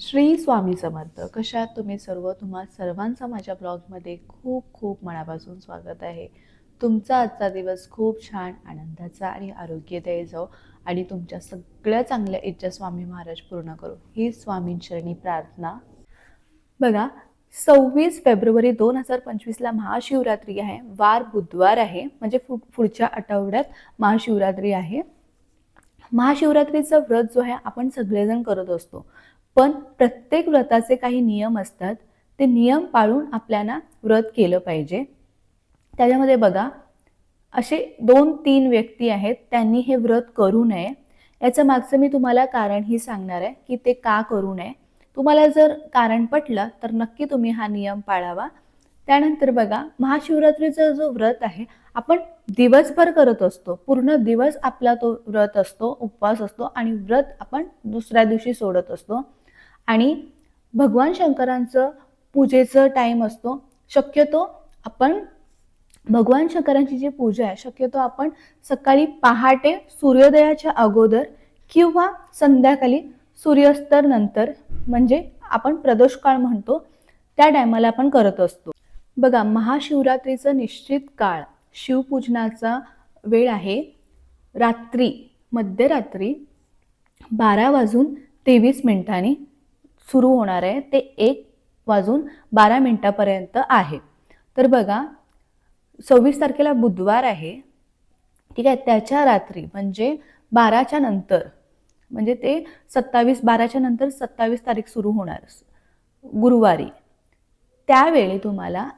श्री स्वामी समर्थ कशात तुम्ही सर्व तुम्हा सर्वांचं माझ्या ब्लॉगमध्ये खूप खूप मनापासून स्वागत आहे. तुमचा आजचा दिवस खूप छान आनंदाचा आणि आरोग्यदायी जाऊ आणि तुमच्या सगळ्या चांगल्या इच्छा स्वामी महाराज पूर्ण करू. ही स्वामींचरणी प्रार्थना. बघा सव्वीस फेब्रुवारी दोन हजार पंचवीसला महाशिवरात्री आहे. वार बुधवार आहे. म्हणजे पु पुढच्या आठवड्यात महाशिवरात्री आहे. महाशिवरात्रीचा व्रत जो आहे आपण सगळेजण करत असतो. पण प्रत्येक व्रताचे काही नियम असतात. ते नियम पाळून आपल्याला व्रत केलं पाहिजे. त्याच्यामध्ये बघा असे दोन तीन व्यक्ती आहेत त्यांनी हे व्रत करू नये. याचं मागचं मी तुम्हाला कारणही सांगणार आहे की ते का करू नये. तुम्हाला जर कारण पटलं तर नक्की तुम्ही हा नियम पाळावा. त्यानंतर बघा महाशिवरात्रीचा जो व्रत आहे आपण दिवसभर करत असतो. पूर्ण दिवस आपला तो व्रत असतो उपवास असतो आणि व्रत आपण दुसऱ्या दिवशी सोडत असतो. आणि भगवान शंकरांचं पूजेचं टाईम असतो. शक्यतो आपण भगवान शंकरांची जी पूजा आहे शक्यतो आपण सकाळी पहाटे सूर्योदयाच्या अगोदर किंवा संध्याकाळी सूर्यास्तर नंतर म्हणजे आपण प्रदोष काळ म्हणतो त्या टायमाला आपण करत असतो. बघा महाशिवरात्रीचं निश्चित काळ शिवपूजनाचा वेळ आहे रात्री मध्यरात्री बारा वाजून तेवीस मिनिटांनी. सुरू होणार आहे. ते एक वाजून बारा मिनटापर्यंत आहे. तर बघा सव्वीस तारखेला बुधवार आहे. ठीक आहे त्याच्या रात्री म्हणजे बाराच्या नंतर म्हणजे ते सत्तावीस बाराच्या नंतर सत्तावीस तारीख सुरू होणार गुरुवारी. त्यावेळी तुम्हाला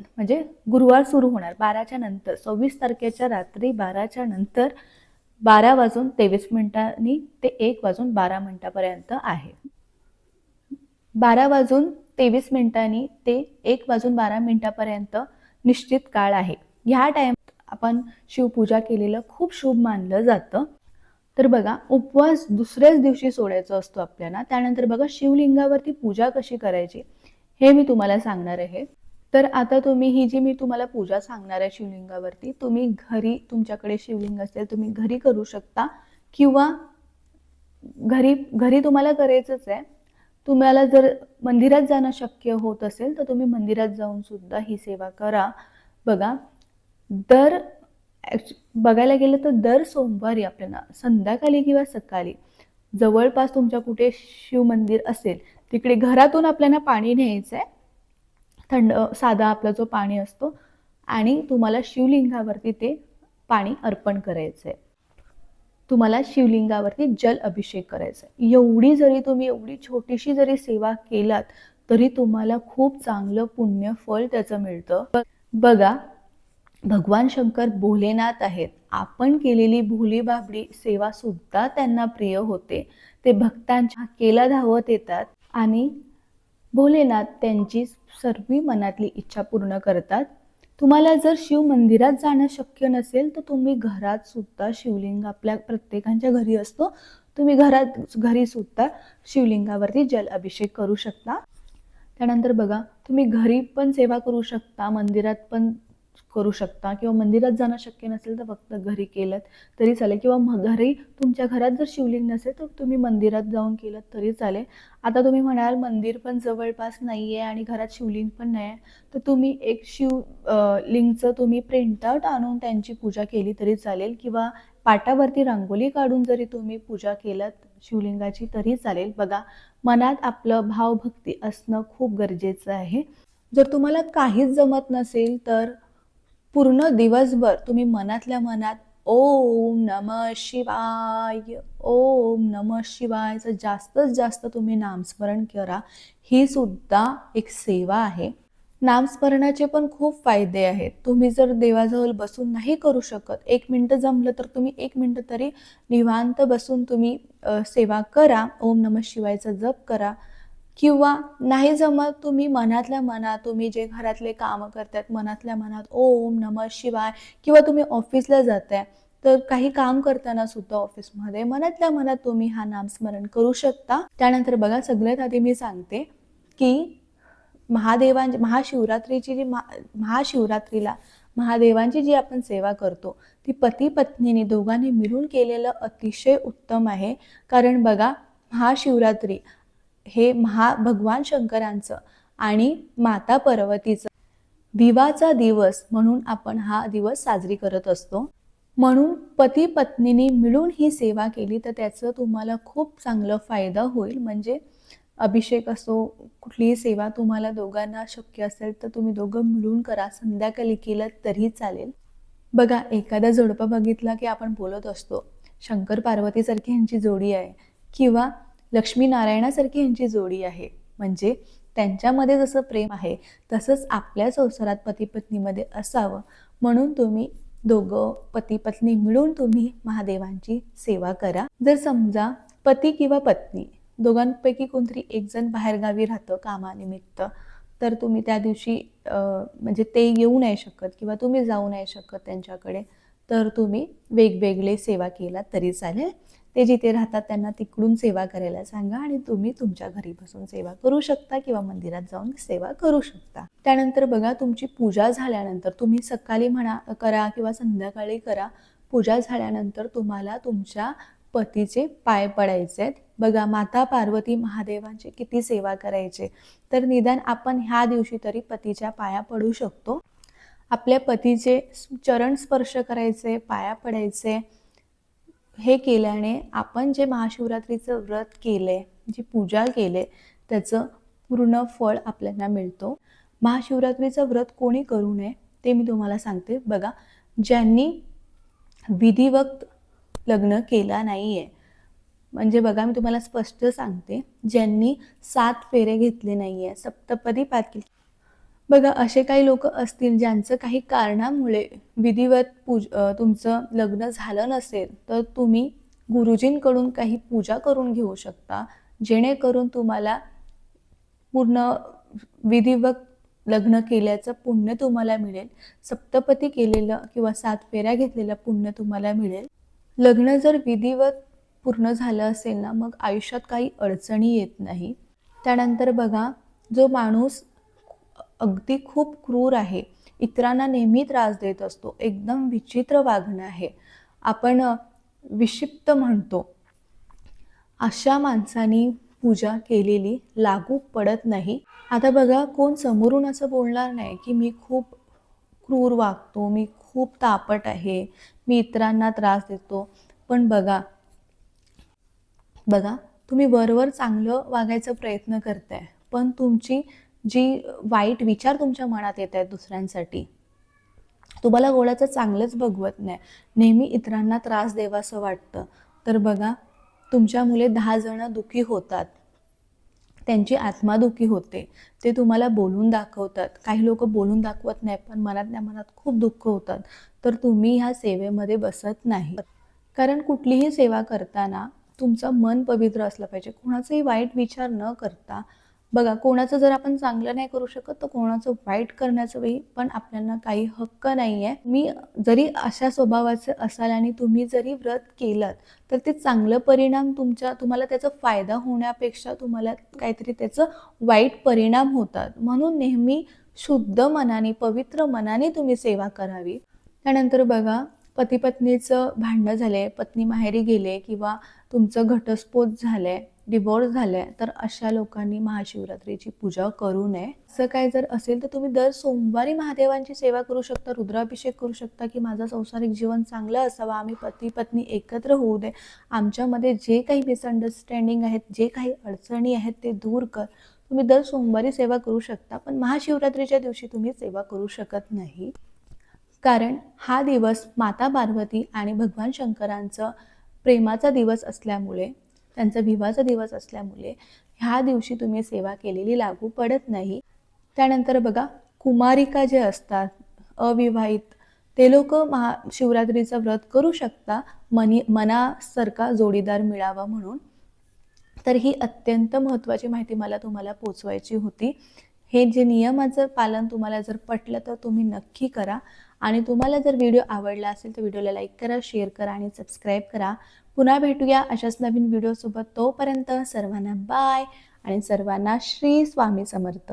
म्हणजे गुरुवार सुरू होणार बाराच्या नंतर सव्वीस तारखेच्या रात्री बाराच्या नंतर बारा वाजून तेवीस मिनिटांनी ते एक वाजून बारा मिनिटापर्यंत आहे. बारा वाजून तेवीस मिनिटांनी ते एक वाजून बारा मिनिटापर्यंत निश्चित काळ आहे. ह्या टाइम आपण शिवपूजा केलेलं खूप शुभ मानलं जातं. तर बघा उपवास दुसऱ्याच दिवशी सोडायचा असतो आपल्याला. त्यानंतर बघा शिवलिंगावरती पूजा कशी करायची हे मी तुम्हाला सांगणार आहे. तर आता तुम्ही ही जी मी तुम्हाला पूजा सांगणार आहे शिवलिंगावरती तुम्ही घरी तुमच्याकडे शिवलिंग असेल तुम्ही घरी करू शकता किंवा घरी घरी तुम्हाला करायचंच आहे. तुम्हाला जर मंदिरात जाणं शक्य होत असेल तर तुम्ही मंदिरात जाऊन सुद्धा ही सेवा करा. बघा दर बघायला गेलं तर दर सोमवारी आपल्याला संध्याकाळी किंवा सकाळी जवळपास तुमच्या कुठे शिवमंदिर असेल तिकडे घरातून आपल्याला पाणी न्यायचं आहे थंड साधा आपला जो पाणी असतो आणि तुम्हाला शिवलिंगावरती ते पाणी अर्पण करायचं आहे तुम्हाला शिवलिंगावरती जल अभिषेक करायचा आहे. एवढी जरी तुम्ही एवढी छोटीशी जरी सेवा केलात तरी तुम्हाला खूप चांगलं पुण्य फळ त्याचं मिळतं. बघा भगवान शंकर भोलेनाथ आहेत. आपण केलेली भोली बाबडी सेवा सुद्धा त्यांना प्रिय होते. ते भक्तांच्या केला धावत येतात आणि भोलेनाथ त्यांची सर्व मनातली इच्छा पूर्ण करतात. तुम्हाला जर शिव मंदिरात जाणं शक्य नसेल तर तुम्ही घरात सुद्धा शिवलिंग आपल्या प्रत्येकांच्या घरी असतो. तुम्ही घरात घरी सुद्धा शिवलिंगावरती जल अभिषेक करू शकता. त्यानंतर बघा तुम्ही घरी पण सेवा करू शकता मंदिरात पण करू शकता किंवा मंदिरात जाणं शक्य नसेल तर फक्त घरी केलं तरी चालेल. किंवा मग घरी तुमच्या घरात जर शिवलिंग नसेल तर तुम्ही मंदिरात जाऊन केलं तरी चालेल. आता तुम्ही म्हणाल मंदिर पण जवळपास नाही आहे आणि घरात शिवलिंग पण नाही आहे तर तुम्ही एक शिव लिंगचं तुम्ही प्रिंटआउट आणून त्यांची पूजा केली तरी चालेल. किंवा पाटावरती रांगोळी काढून जरी तुम्ही पूजा केलात शिवलिंगाची तरी चालेल. बघा मनात आपलं भावभक्ती असणं खूप गरजेचं आहे. जर तुम्हाला काहीच जमत नसेल तर पूर्ण दिवसभर तुम्ही मनातल्या मनात ओम नम शिवाय ओम नम शिवायचं जास्तीत जास्त तुम्ही नामस्मरण करा. ही सुद्धा एक सेवा आहे. नामस्मरणाचे पण खूप फायदे आहेत. तुम्ही जर देवाजवळ बसून नाही करू शकत एक मिनटं जमलं तर तुम्ही एक मिनटं तरी निवांत बसून तुम्ही सेवा करा. ओम नम शिवायचा जप करा. किंवा नाही जमत तुम्ही मनातल्या मनात तुम्ही जे घरातले कामं करतात मनातल्या मनात ओम नम शिवाय किंवा तुम्ही ऑफिसला जाताय तर काही काम करताना सुद्धा ऑफिसमध्ये मनातल्या मनात तुम्ही हा नामस्मरण करू शकता. त्यानंतर बघा सगळ्यात आधी मी सांगते की महादेवां महाशिवरात्रीची जी महा महाशिवरात्रीला महादेवांची जी आपण सेवा करतो ती पती पत्नीने दोघांनी मिळून केलेलं अतिशय उत्तम आहे. कारण बघा महाशिवरात्री हे महा भगवान शंकरांचं आणि माता पर्वतीचं विवाचा दिवस म्हणून आपण हा दिवस साजरी करत असतो. म्हणून पती पत्नीने मिळून ही सेवा केली तर त्याचं तुम्हाला खूप चांगलं फायदा होईल. म्हणजे अभिषेक असो कुठलीही सेवा तुम्हाला दोघांना शक्य असेल तर तुम्ही दोघं मिळून करा. संध्याकाळी केलं तरी चालेल. बघा एखादा जोडपं बघितला की आपण बोलत असतो शंकर पार्वतीसारखी ह्यांची जोडी आहे. किंवा लक्ष्मीनारायणासारखी ह्यांची जोडी आहे. म्हणजे त्यांच्यामध्ये जसं प्रेम आहे तसंच आपल्या संसारात पती पत्नीमध्ये असावं. म्हणून तुम्ही दोघं पती पत्नी मिळून तुम्ही महादेवांची सेवा करा. जर समजा पती किंवा पत्नी दोघांपैकी कोणतरी एक जण बाहेरगावी राहतं कामानिमित्त तर तुम्ही त्या दिवशी म्हणजे ते येऊ नाही शकत किंवा तुम्ही जाऊ नाही शकत त्यांच्याकडे तर तुम्ही वेगवेगळे सेवा केला तरी चालेल. ते जिथे राहतात त्यांना तिकडून सेवा करायला सांगा आणि तुम्ही तुमच्या घरी बसून सेवा करू शकता किंवा मंदिरात जाऊन सेवा करू शकता. त्यानंतर बघा तुमची पूजा झाल्यानंतर तुम्ही सकाळी म्हणा करा किंवा संध्याकाळी करा. पूजा झाल्यानंतर तुम्हाला तुमच्या पतीचे पाय पडायचे आहेत. बघा माता पार्वती महादेवांची किती सेवा करायचे. तर निदान आपण ह्या दिवशी तरी पतीच्या पाया पडू शकतो. आपल्या पतीचे चरण स्पर्श करायचे पाया पडायचे. हे केल्याने आपण जे महाशिवरात्रीचं व्रत केले जी पूजा केले त्याचं पूर्ण फळ आपल्याला मिळतो. महाशिवरात्रीचं व्रत कोणी करू नये ते मी तुम्हाला सांगते. बघा ज्यांनी विधिवत लग्न केला नाही आहे म्हणजे बघा मी तुम्हाला स्पष्ट सांगते ज्यांनी सात फेरे घेतले नाही आहे सप्तपदी पाठ केली. बघा असे काही लोक असतील ज्यांचं काही कारणामुळे विधिवत पूज तुमचं लग्न झालं नसेल तर तुम्ही गुरुजींकडून काही पूजा करून घेऊ शकता. जेणेकरून तुम्हाला पूर्ण विधिवत लग्न केल्याचं पुण्य तुम्हाला मिळेल. सप्तपती केलेलं किंवा सात फेऱ्या घेतलेलं पुण्य तुम्हाला मिळेल. लग्न जर विधिवत पूर्ण झालं असेल ना मग आयुष्यात काही अडचणी येत नाही. त्यानंतर बघा जो माणूस अगदी खूप क्रूर आहे. इतरांना नेहमी त्रास देत असतो. एकदम विचित्र वागणं आहे. आपण विक्षिप्त म्हणतो. अशा माणसानी पूजा केलेली लागू पडत नाही. आता बघा कोण समोरून असं बोलणार नाही की मी खूप क्रूर वागतो मी खूप तापट आहे मी इतरांना त्रास देतो. पण बघा बघा तुम्ही वरवर चांगलं वागायचा प्रयत्न करताय पण तुमची जी वाईट विचार तुमच्या मनात येत आहेत दुसऱ्यांसाठी तुम्हाला गोळ्याचं चांगलंच बघवत नाही. नेहमी इतरांना त्रास देवासं वाटतं. तर बघा तुमच्या मुले दहा जणं दुखी होतात. त्यांची आत्मा दुखी होते. ते तुम्हाला बोलून दाखवतात. काही लोक बोलून दाखवत नाही पण मनातल्या मनात खूप दुःख होतात. तर तुम्ही ह्या सेवेमध्ये बसत नाही. कारण कुठलीही सेवा करताना तुमचं मन पवित्र असलं पाहिजे. कोणाचाही वाईट विचार न करता बघा कोणाचं जर आपण चांगलं नाही करू शकत तर कोणाचं वाईट करण्याचं वेळी पण आपल्याला काही हक्क नाही आहे मी जरी अशा स्वभावाचे असाल आणि तुम्ही जरी व्रत केलं तर ते चांगलं परिणाम तुमच्या तुम्हाला त्याचा फायदा होण्यापेक्षा तुम्हाला काहीतरी त्याचं वाईट परिणाम होतात. म्हणून नेहमी शुद्ध मनाने पवित्र मनाने तुम्ही सेवा करावी. त्यानंतर बघा पती पत्नीचं भांडणं झाले पत्नी माहेरी गेले किंवा तुमचं घटस्फोट झालंय डिवोर्स झालाय तर अशा लोकांनी महाशिवरात्रीची पूजा करू नये. असं काय जर असेल तर तुम्ही दर सोमवारी महादेवांची सेवा करू शकता रुद्राभिषेक करू शकता की माझं संसारिक जीवन चांगलं असावं आम्ही पती पत्नी एकत्र होऊ दे. आमच्यामध्ये जे काही मिसअंडरस्टँडिंग आहेत जे काही अडचणी आहेत ते दूर कर. तुम्ही दर सोमवारी सेवा करू शकता पण महाशिवरात्रीच्या दिवशी तुम्ही सेवा करू शकत नाही. कारण हा दिवस माता पार्वती आणि भगवान शंकरांचं प्रेमाचा दिवस असल्यामुळे त्यांचा विवाहाचा दिवस असल्यामुळे ह्या दिवशी तुम्ही सेवा केलेली लागू पडत नाही. त्यानंतर बघा कुमारिका जे असतात अविवाहित ते लोक महा शिवरात्रीचं व्रत करू शकता मनी मनासारखा जोडीदार मिळावा म्हणून. तर ही अत्यंत महत्त्वाची माहिती मला तुम्हाला पोचवायची होती. हे जे नियमाचं पालन तुम्हाला जर पटलं तर तुम्ही नक्की करा. आणि तुम्हाला जर व्हिडिओ आवडला असेल तर व्हिडिओला लाईक करा शेअर करा आणि सबस्क्राईब करा. पुन्हा भेटूया अशाच नवीन व्हिडिओसोबत तोपर्यंत सर्वांना बाय आणि सर्वांना श्री स्वामी समर्थ.